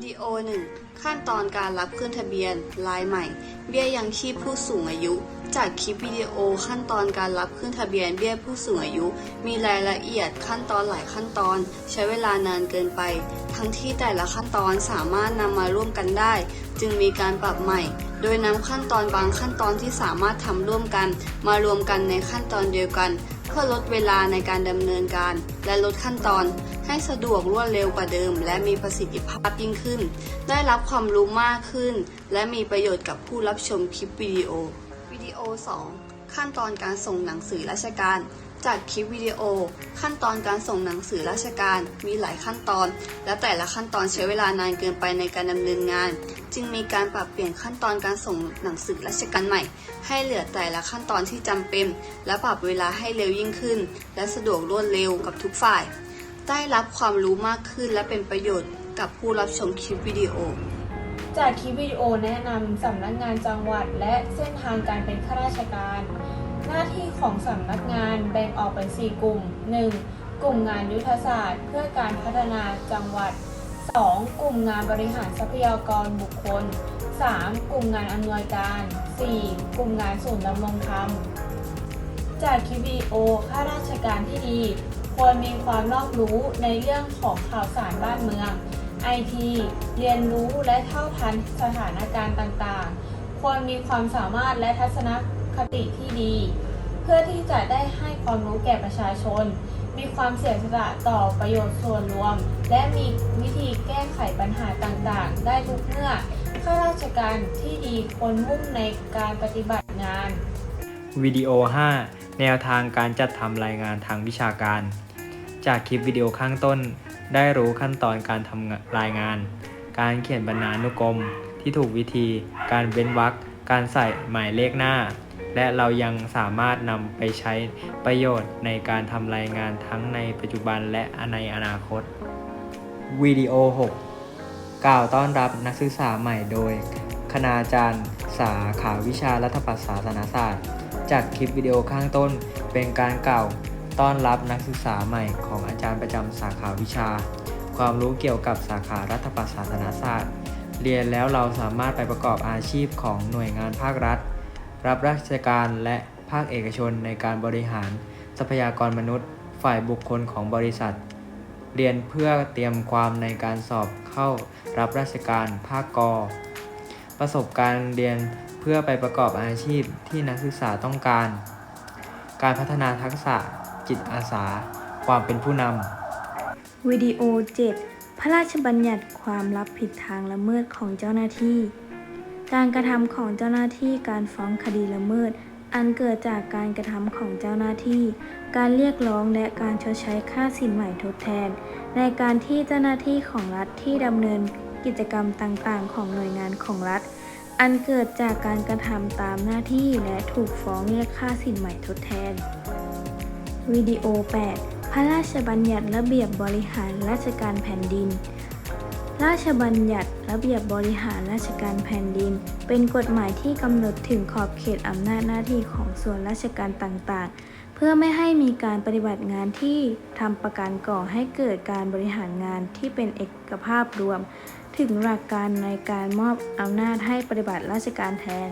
วิดีโอ 1 ขั้นตอนการรับขึ้นทะเบียนรายใหม่ เบี้ยยังชีพผู้สูงอายุ จากคลิปวิดีโอขั้นตอนการรับขึ้นทะเบียนเบี้ยผู้สูงอายุ มีรายละเอียดขั้นตอนหลายขั้นตอน ใช้เวลานานเกินไป ทั้งที่แต่ละขั้นตอนสามารถนำมาร่วมกันได้ จึงมีการปรับใหม่ โดยนำขั้นตอนบางขั้นตอนที่สามารถทำร่วมกัน มารวมกันในขั้นตอนเดียวกัน เพื่อลดเวลาในการดำเนินการ และลดขั้นตอนให้สะดวกรวดเร็วกว่าเดิม และมีประสิทธิภาพยิ่งขึ้น ได้รับความรู้มากขึ้น และมีประโยชน์กับผู้รับชมคลิปวิดีโอวิดีโอ 2 ขั้นตอนการส่งหนังสือราชการ จากคลิปวิดีโอ ขั้นตอนการส่งหนังสือราชการมีหลายขั้นตอน และแต่ละขั้นตอนใช้เวลานานเกินไปในการดำเนินงาน จึงมีการปรับเปลี่ยนขั้นตอนการส่งหนังสือราชการใหม่ ให้เหลือแต่ละขั้นตอนที่จำเป็น และปรับเวลาให้เร็วยิ่งขึ้น และสะดวกรวดเร็วกับทุกฝ่าย ได้รับความรู้มากขึ้นและเป็นประโยชน์กับผู้รับชมคลิปวิดีโอจากคลิปวิดีโอแนะนำสำนักงานจังหวัดและเส้นทางการเป็นข้าราชการ หน้าที่ของสำนักงานแบ่งออกเป็น 4 กลุ่ม 1. กลุ่มงานยุทธศาสตร์ เพื่อการพัฒนาจังหวัด 2. กลุ่มงานบริหารทรัพยากรบุคคล 3. กลุ่มงานอำนวยการ 4. กลุ่มงานศูนย์ดำรงธรรม จากคลิปวิดีโอข้าราชการที่ดี ควรมีความรอบรู้ในเรื่องของข่าวสารบ้านเมืองไอทีเรียนรู้และเท่าทันสถานการณ์ต่างๆ ควรมีความสามารถและทัศนค คติที่ดี เพื่อที่จะได้ให้ความรู้แก่ประชาชน มีความเสียสละต่อประโยชน์ส่วนรวม และมีวิธีแก้ไขปัญหาต่างๆ ได้ทุกเมื่อข้าราชการที่ดีควรมุ่งในการปฏิบัติงานวิดีโอ 5 แนวทางการจัดทำรายงานทางวิชาการ จากคลิปวิดีโอข้างต้น ได้รู้ขั้นตอนการทำรายงาน การเขียนบรรณานุกรมที่ถูกวิธี การเว้นวรรคการใส่หมายเลขหน้า และเรายังสามารถนำไปใช้ประโยชน์ในการทำรายงานทั้งในปัจจุบันและในอนาคตวิดีโอ 6 กล่าวต้อนรับนักศึกษาใหม่โดย คณาจารย์ สาขาวิชารัฐประศาสนศาสตร์ จากคลิปวิดีโอข้างต้นเป็นการกล่าวต้อนรับนักศึกษาใหม่ของอาจารย์ประจำสาขาวิชา ความรู้เกี่ยวกับสาขารัฐประศาสนศาสตร์ เรียนแล้วเราสามารถไปประกอบอาชีพของหน่วยงานภาครัฐ รับราชการและภาคเอกชนในการบริหารทรัพยากรมนุษย์ ฝ่ายบุคคลของบริษัท เรียนเพื่อเตรียมความในการสอบเข้ารับราชการภาคกอประสบการณ์เรียนเพื่อไปประกอบอาชีพที่นักศึกษาต้องการ การพัฒนาทักษะจิตอาสา ความเป็นผู้นำวิดีโอ 7 พระราชบัญญัติความรับผิดทางละเมิดของเจ้าหน้าที่ การกระทำของเจ้าหน้าที่การฟ้องคดีละเมิด อันเกิดจากการกระทำของเจ้าหน้าที่ การเรียกร้องและการชดใช้ค่าสินใหม่ทดแทน ในการที่เจ้าหน้าที่ของรัฐที่ดำเนินกิจกรรมต่างๆ ของหน่วยงานของรัฐ อันเกิดจากการกระทำตามหน้าที่และถูกฟ้องเรียกค่าสินใหม่ทดแทนวิดีโอ 8 พระราชบัญญัติระเบียบบริหารราชการแผ่นดิน ราชบัญญัติระเบียบบริหารราชการแผ่นดิน เป็นกฎหมายที่กำหนดถึงขอบเขตอำนาจหน้าที่ของส่วนราชการต่างๆ เพื่อไม่ให้มีการปฏิบัติงานที่ทำประกันก่อให้เกิดการบริหารงานที่เป็นเอกภาพรวม ถึงหลักการในการมอบอำนาจให้ปฏิบัติราชการแทน